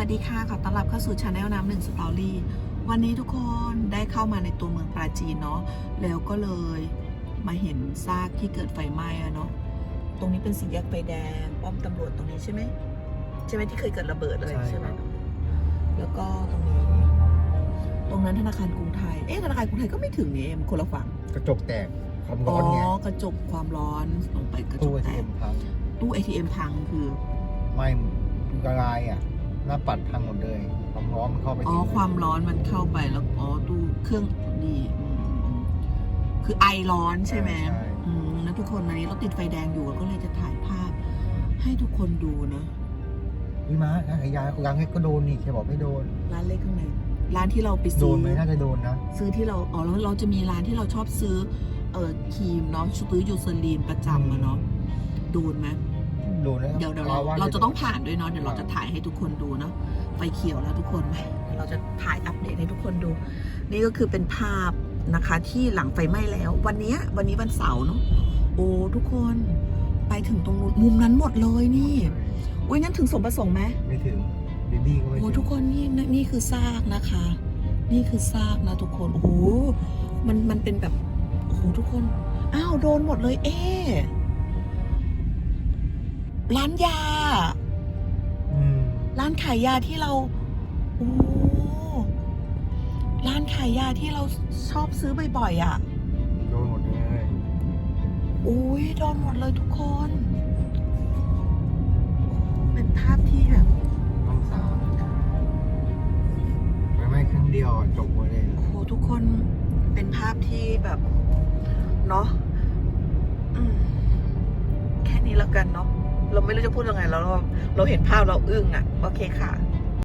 นลน้ำหนึ่งสตอรี่ วันนี้ทุกคนได้เข้ามาในตัวเมืองปราจีนเนาะ แล้วก็เลยมาเห็นซากที่เกิดไฟไหม้อะเนาะ ตรงนี้เป็นสี่แยกไฟแดง ป้อมตำรวจตรงนี้ใช่ไหม ใช่ไหมที่เคยเกิดระเบิดเลยใช่ใช่ไหมครับแล้วก็ตรงนี้ ตรงนั้นธนาคารกรุงไทย เอ๊ะธนาคารกรุงไทยก็ไม่ถึงนี่เอ็มคนละฝั่ง กระจกแตกความอ๋ร้ออนไงกระจกความร้อนลงไปกระจตู้กไอแตทีเอ็กมพังตู้ ATM พังคือไหม้กระลายอะ หน้าปัดพังหมดเลยความร้อนมันเข้าไปอ๋อถึงความร้อนมันเข้าไปแล้วอ๋อตู้เครื่องดีอืมอืมคือไอร้อนใช่ไหมใช่อืมแล้วทุกคนวันนี้เราติดไฟแดงอยู่ก็เลยจะถ่ายภาพ ให้ทุกคนดูนะพี่ม้าร้านขายยาร้านเล็กก็โดนนี่แค่บอกไม่โดน ร้านเล็กข้างในร้านที่เราไปโดซื้นไหมน่าจะโดนนะ ซื้อที่เราอ๋อแล้วเราจะมีร้านที่เราชอบซื้อ เออครีมเนาะซื้อยูเซรีนประจำอะเนาะโดนไหมโดนแล้วเดี๋ยวเดี๋ยวเราว่เราจะโดนต้องผ่านด้วยเนาะเดี๋ยวเราจะถ่ายให้ทุกคนดูเนาะไฟเขียวแล้วทุกคนไหมเดี๋ยวเราจะถ่ายอัปเดตให้ทุกคนดู นี่ก็คือเป็นภาพนะคะที่หลังไฟไหม้แล้ว วันเนี้ยวันนี้วันเสาร์เนาะโอ้ทุกคนไปถึงตรงนู้นมุมนั้นหมดเลยนี่อุ้ยงั้นถึงสมประสงค์ไหมไม่ถึงบีบี้ก็ไม่โอ้ถึงทุกคนนี่นี่คือซากนะคะ นี่คือซากนะทุกคนโอ้โหมันมันเป็นแบบโอ้โหทุกคนอ้าวโดนหมดเลยเอ๊ะ ร้านยาอืมร้านขายยาที่เราโอ้ร้านขายยาที่เราชอบซื้อบ่อยๆอะ โดนหมดเลยอุ้ยโดนหมดเลยทุกคน เป็นภาพที่แบบน้องสาวไม่ไม่ครั้งเดียวอะจบหมดเลยโอ้โหทุกคนเป็นภาพที่แบบเนาะอืมแค่นี้แล้วกันเนาะ เราไม่รู้จะพูดยังไงเราเราเห็นภาพเราอึ้งอะ่ะ โอเคค่ะ